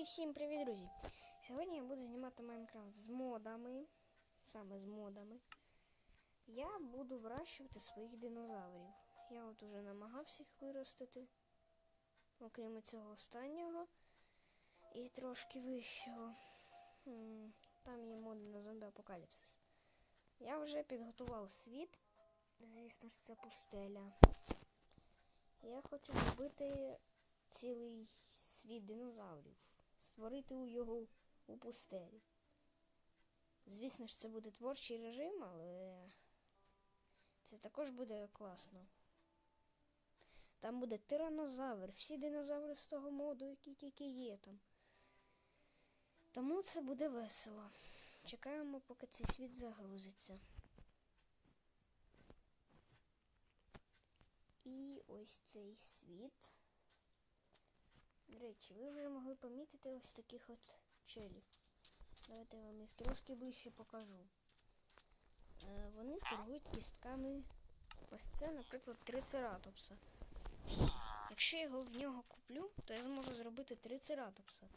І всім привіт, друзі! Сьогодні я буду знімати Майнкрафт з модами. Саме з модами. Я буду вирощувати своїх динозаврів. Я от уже намагався їх виростити. Окрім цього останнього. І трошки вищого. Там є моди на зомбі апокаліпсис. Я вже підготував світ. Звісно ж, це пустеля. Я хочу зробити цілий світ динозаврів, створити у його у пустелі. Звісно ж, це буде творчий режим, але це також буде класно. Там буде тиранозавр, всі динозаври з того моду, які тільки є там. Тому це буде весело. Чекаємо, поки цей світ загрузиться. І ось цей світ. До речі, ви вже могли помітити ось таких от челів. Давайте я вам їх трошки ближче покажу. Е, вони торгують кістками. Ось це, наприклад, трицератопса. Якщо я його в нього куплю, то я зможу зробити трицератопса.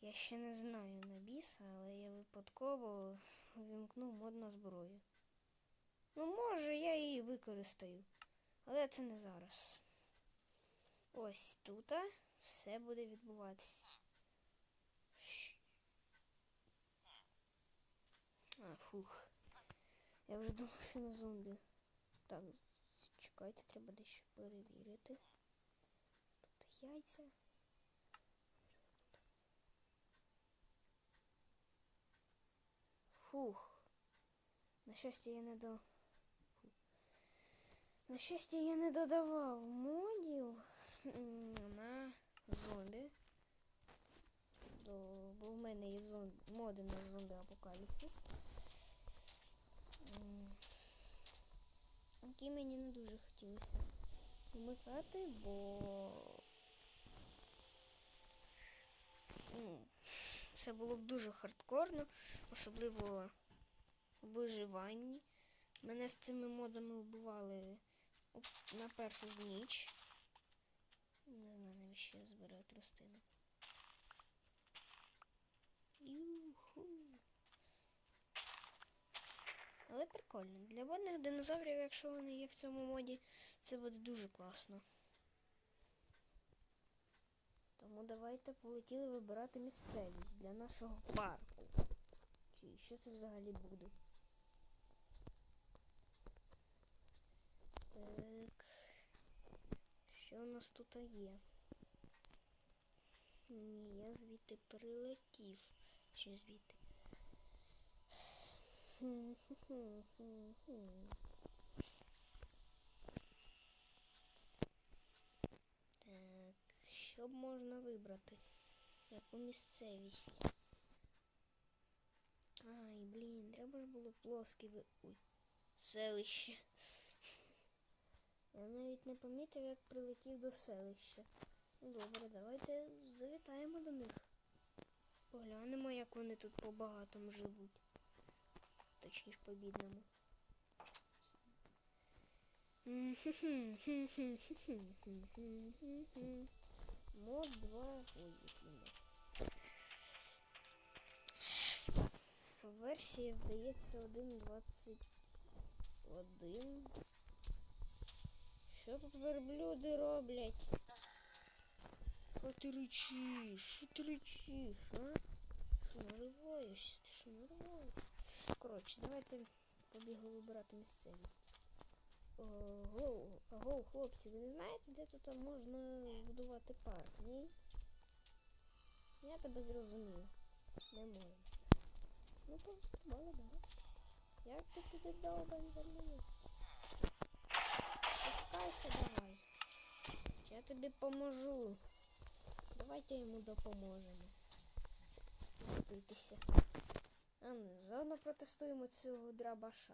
Я ще не знаю на біса, але я випадково увімкнув мод на зброю. Ну, може, я її використаю. Але це не зараз. Ось тут все буде відбуватися. А, фух. Я вже думав, що на зомбі. Так, чекайте, треба дещо перевірити. Тут яйця. Фух. На щастя, я не до. На щастя, я не додавав модів на зомбі. Бо в мене є зом... моди на зомбі апокаліпсис. Які мені не дуже хотілося вмикати, бо це було б дуже хардкорно, особливо в виживанні. Мене з цими модами вбивали на першу ніч. Знаю, навіщо збираю тростину. Юху. Але прикольно. Для водних динозаврів, якщо вони є в цьому моді, це буде дуже класно. Тому давайте полетіли вибирати місцевість для нашого парку. Чи що це взагалі буде? Так. Що у нас тут є? Ні, я звідти прилетів. Чи звідти? Так, що б можна вибрати? Яку місцевість? Ай, блін, треба ж було плоске ви... Ой, селище. Я навіть не помітив, як прилетів до селища. Добре, давайте завітаємо до них. Поглянемо, як вони тут по багатому живуть. Точніше по бідному. Мод 2. Ой, який. Версія, здається, 1.21. Що тут верблюди роблять? Що ти речиш? Що ти речиш, а? Що нариваєшся? Ти що нариваєшся? Коротше, давайте побігли вибирати місцевість. Ого, ого, хлопці, ви не знаєте, де тут можна збудувати парк, ні? Я тебе зрозумів. Не можу. Ну, повстрибали, давай. Як ти туди довбань заліз? Спускайся давай. Я тобі поможу. Давайте йому допоможемо. Спуститися. А ну, заодно протестуємо цього драбаша.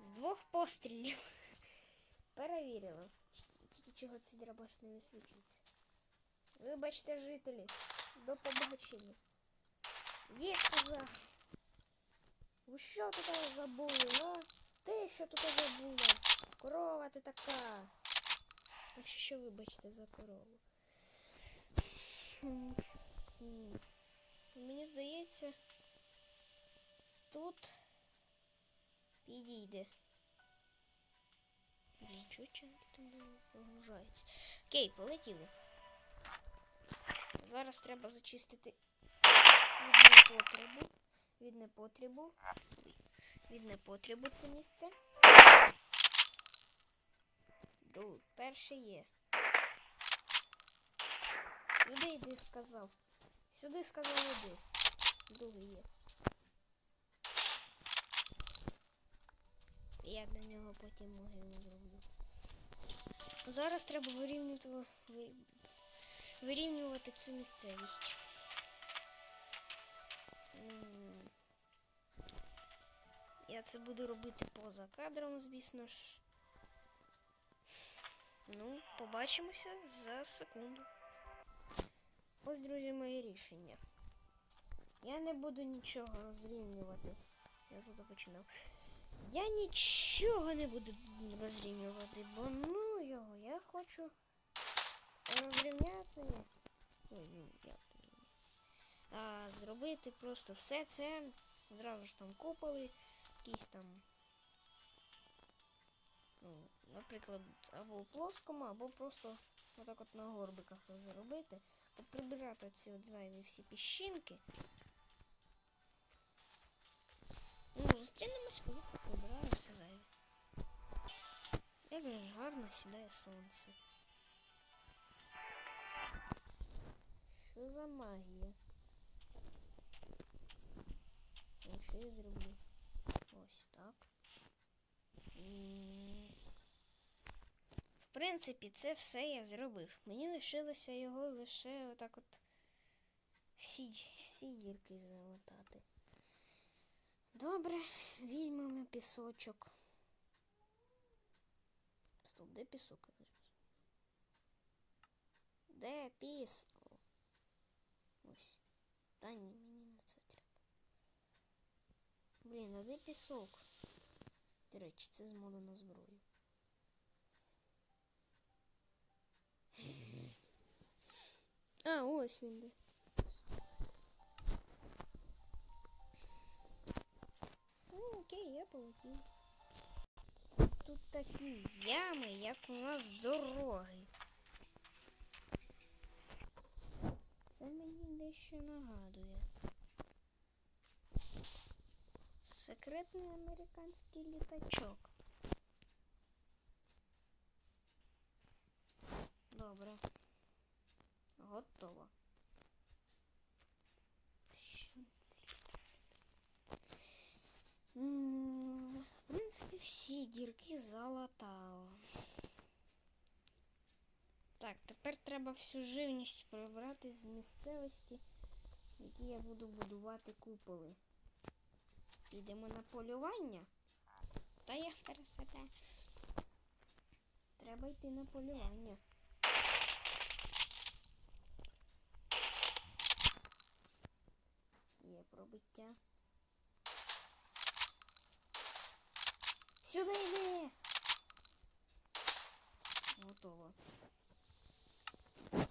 З двох пострілів. Перевірила. Тільки чого цей драбаш не висвітлюється. Вибачте, жителі. До побачення. Є сказав. Ви що тут забули, а? Ти що тут забула? Корова ти така. Якщо що, вибачте за корову. Мені здається, тут підійде. Блін, чого там не прогружається? Окей, полетіли. Зараз треба зачистити від непотребу. Від непотребу. Від непотребу це місце. Друг, перше є. Сюди йди сказав. Сюди сказав іди. Другий є. Я до нього потім могилу зроблю. Зараз треба вирівнювати, вирівнювати цю місцевість. Я це буду робити поза кадром, звісно ж. Ну, побачимося за секунду. Ось, друзі, моє рішення. Я не буду нічого розрівнювати. Я тут починав. Я нічого не буду розрівнювати, бо ну його, я хочу розрівняти. Ой, ну, як а зробити просто все це. Зразу ж там куполи, якісь там. Ну, наприклад, або у плоскому, або просто отак от на горбиках зробити. Поприбирати ці от зайві всі піщинки. Ну, зустрінемось, коли поприбираю все зайве. Як же гарно сідає сонце. Що за магія? Ну, що я зроблю? Ось так. Принципі, це все я зробив. Мені лишилося його лише отак от всі, всі дірки залатати. Добре, візьмемо пісочок. Стоп, де пісок? Де піс? О, Ось. Та ні, мені не це треба. Блін, а де пісок? До речі, це з моду на зброю. А, ось він де. Ну, окей, я полетів. Тут такі ями, як у нас дороги. Це мені дещо нагадує. Секретний американський літачок. Добре. Готово. В принципі, всі дірки залатало. Так, тепер треба всю живність прибрати з місцевості, в якій я буду будувати куполи. Підемо на полювання. Та я пересаде. Треба йти на полювання. Пробиття. Сюди йди! Готово. Так,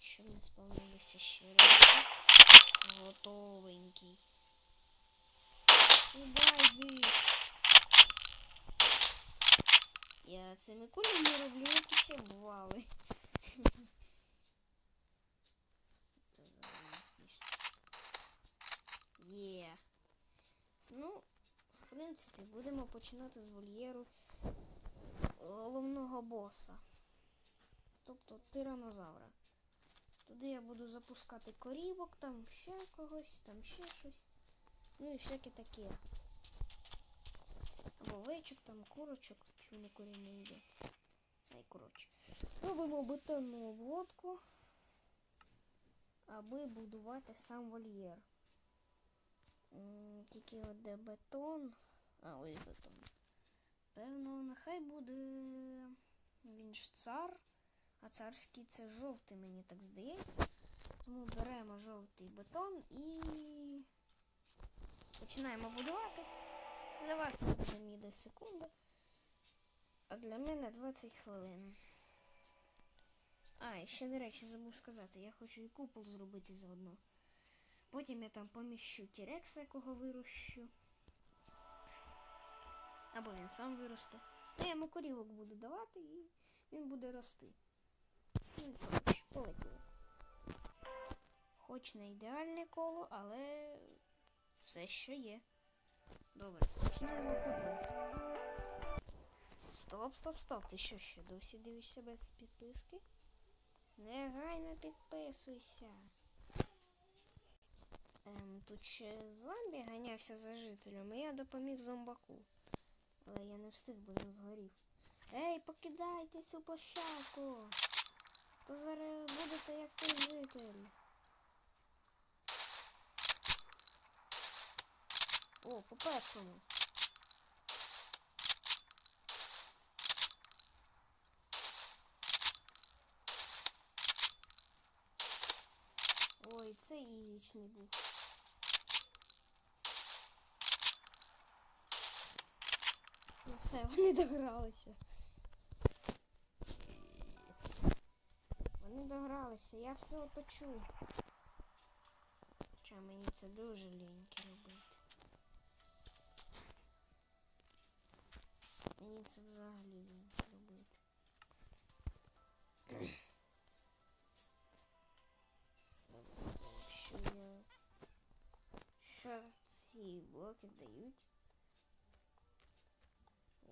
щоб не сповнилося ще раз. Готовенький. Сюди йди. Я цими кулями роблю якісь обвали. принципі, будемо починати з вольєру головного боса. Тобто тиранозавра. Туди я буду запускати корівок, там ще когось, там ще щось. Ну і всяке таке. Або овечок, там курочок, чому не курів не йде. Ай, коротше. Робимо бетонну обводку, аби будувати сам вольєр. Тільки де бетон. А, ось бетон. Певно, нехай буде. Він ж цар. А царський це жовтий, мені так здається. Тому беремо жовтий бетон і починаємо будувати. Для вас це буде десь секунда. А для мене 20 хвилин. А, і ще, до речі, забув сказати, я хочу і купол зробити заодно. Потім я там поміщу тірекса, якого вирощу. Або він сам виросте. Я йому корівок буду давати і він буде рости. Полетіло. Хоч не ідеальне коло, але все, що є. Добре, починаємо футбол. Стоп, стоп, стоп. Ти що ще досі дивишся без підписки? Негайно підписуйся. Ем, тут ще зомбі ганявся за жителем, і я допоміг зомбаку. Але я не встиг, бо він згорів. Ей, покидайте цю площадку! То зараз будете як той житель. О, по першому. Ой, це ізічний був. Ну все, вони догралися. Вони догралися, я все оточу. Хоча мені це дуже ліньки робити. Мені це взагалі ліньки робити. Якщо я... Що ці блоки дають?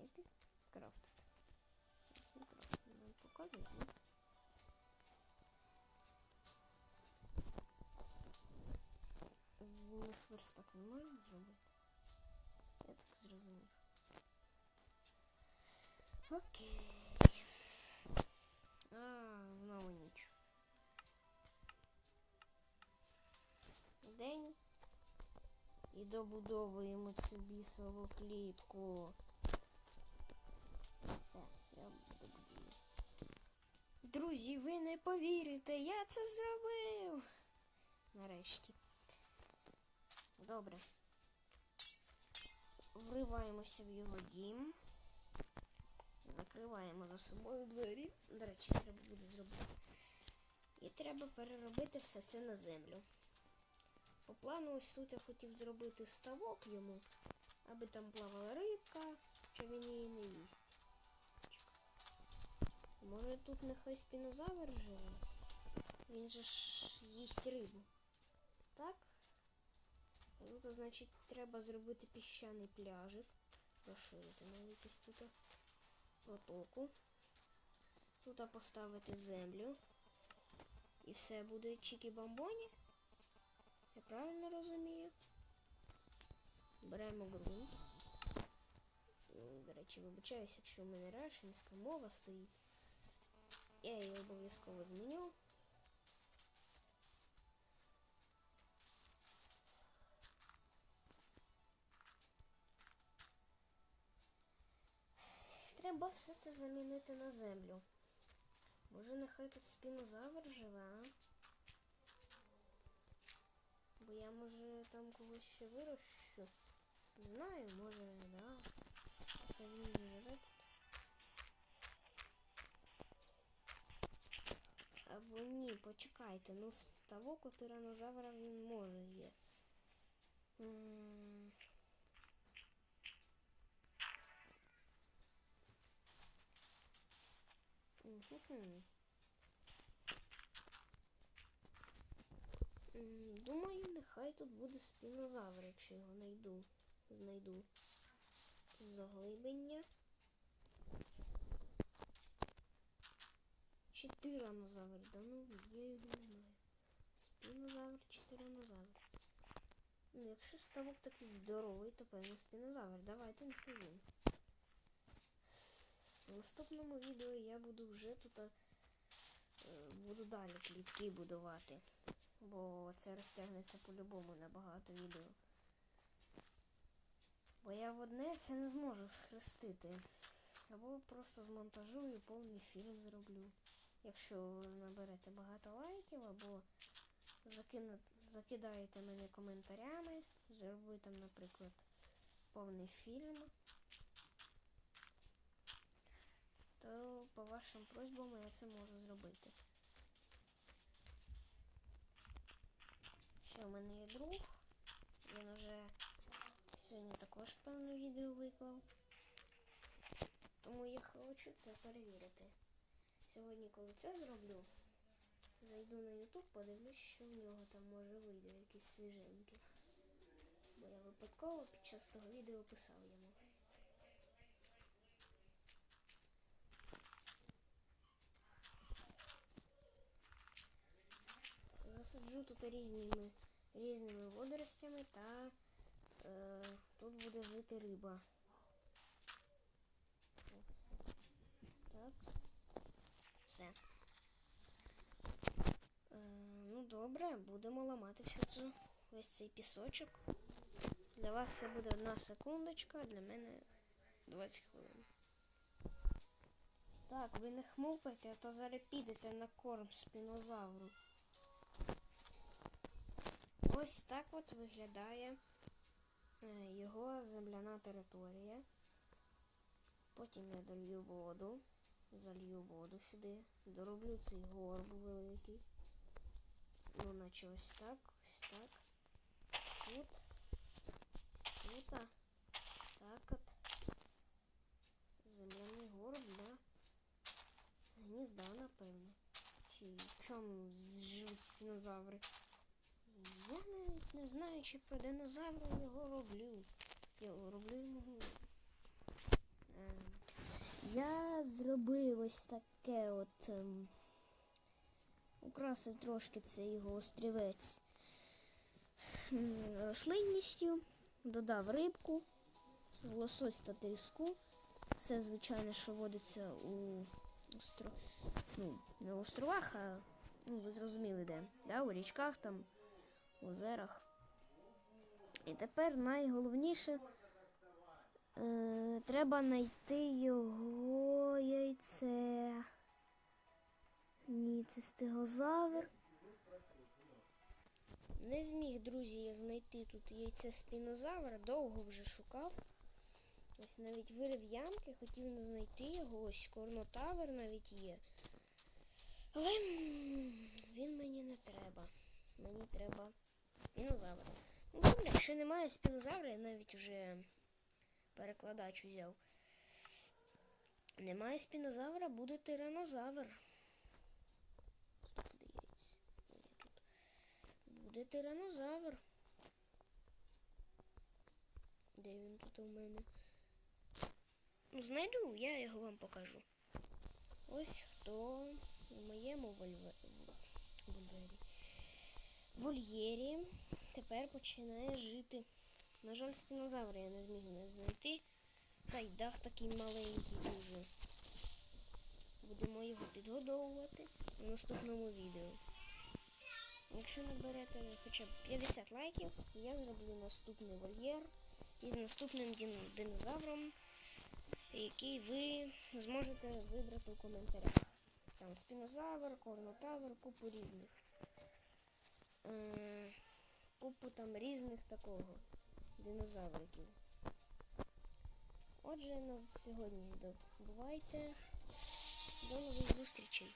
Які? Скрафтити. Зараз ми крафтимо. Нам показують, ні? З них верстак не можна зробити? Я так зрозумів. Окей. А, знову ніч. День. І добудовуємо цю бісову клітку. Друзі, ви не повірите, я це зробив. Нарешті. Добре. Вриваємося в його дім. Закриваємо за собою двері. До речі, треба буде зробити. І треба переробити все це на землю. По плану ось тут я хотів зробити ставок йому, аби там плавала рибка, чи він її не їсть. Може тут нехай спінозавр живе? Він же ж їсть рибу. Так? Ну, то значить треба зробити піщаний пляжик. Розширити навіть ось тут протоку. Тут поставити землю. І все буде чікі-бамбоні. Я правильно розумію? Беремо ґрунт. До речі, вибачаюся, якщо в мене рашинська мова стоїть. Я її обов'язково зміню. Треба все це замінити на землю. Може нехай тут спінозавр живе, а? Бо я може там когось ще вирощу. Не знаю, може, да. Та він живе Або ні, почекайте, ну ставок у тиранозавра він може є. Думаю, нехай тут буде спінозавр, якщо його знайду. Знайду. Заглиблення. Чи тиранозавр? Да ну я його не знаю. Спінозавр чи тиранозавр. Ну, якщо ставок такий здоровий, то певно спінозавр. Давайте нехай він. В наступному відео я буду вже тут е, буду далі клітки будувати. Бо це розтягнеться по-любому на багато відео. Бо я в одне це не зможу схрестити. Або просто змонтажую повний фільм зроблю. Якщо наберете багато лайків, або закину, закидаєте мене коментарями, зроблю там, наприклад, повний фільм. то по вашим просьбам я це можу зробити. Ще в мене є друг. Він вже сьогодні також певне відео виклав. Тому я хочу це перевірити. Сьогодні, коли це зроблю, зайду на YouTube, подивлюсь, що в нього там може вийде якісь свіженькі. Бо я випадково під час того відео писав йому. Засаджу тут різними, різними водоростями та е, тут буде жити риба. Так. Все. Е, ну добре, будемо ламати всю цю весь цей пісочок. Для вас це буде одна секундочка, а для мене 20 хвилин. Так, ви не хмукайте, а то зараз підете на корм спінозавру. Ось так от виглядає е, його земляна територія. Потім я долью воду, залью воду сюди, дороблю цей горб великий. Ну, наче ось так, ось так. Тут. Тут. Так от. Земляний горб на гнізда, напевно. Чи в чому живуть динозаври? Я навіть не знаю, чи про динозавра його роблю. Я роблю йому. Е, Я зробив ось таке от. Украсив трошки цей його острівець рослинністю, додав рибку, лосось та тріску. Все, звичайно, що водиться у остро... ну, не в островах, а ну, ви зрозуміли де. Да? У річках там, озерах. І тепер найголовніше е, треба знайти його яйце. Ні, це стегозавр. Не зміг, друзі, я знайти тут яйце спінозавра, довго вже шукав. Ось навіть вирив ямки, хотів знайти його, ось корнотавр навіть є. Але він мені не треба. Мені треба спінозавр. Ну добре, якщо немає спінозавра, я навіть уже перекладач узяв. Немає спінозавра, буде тиранозавр. Стоп, де яйця? Ні, тут. Буде тиранозавр. Де він тут у мене? Ну, знайду, я його вам покажу. Ось хто в моєму вольвері. вольєрі тепер починає жити. На жаль, спінозавра я не зміг не знайти. Та й дах такий маленький дуже. Будемо його підгодовувати в наступному відео. Якщо наберете хоча б 50 лайків, я зроблю наступний вольєр із наступним дин- динозавром, який ви зможете вибрати у коментарях. Там спінозавр, корнотавр, купу різних. Е, Купу там різних такого динозавриків. Отже, на сьогодні до- бувайте. До нових зустрічей.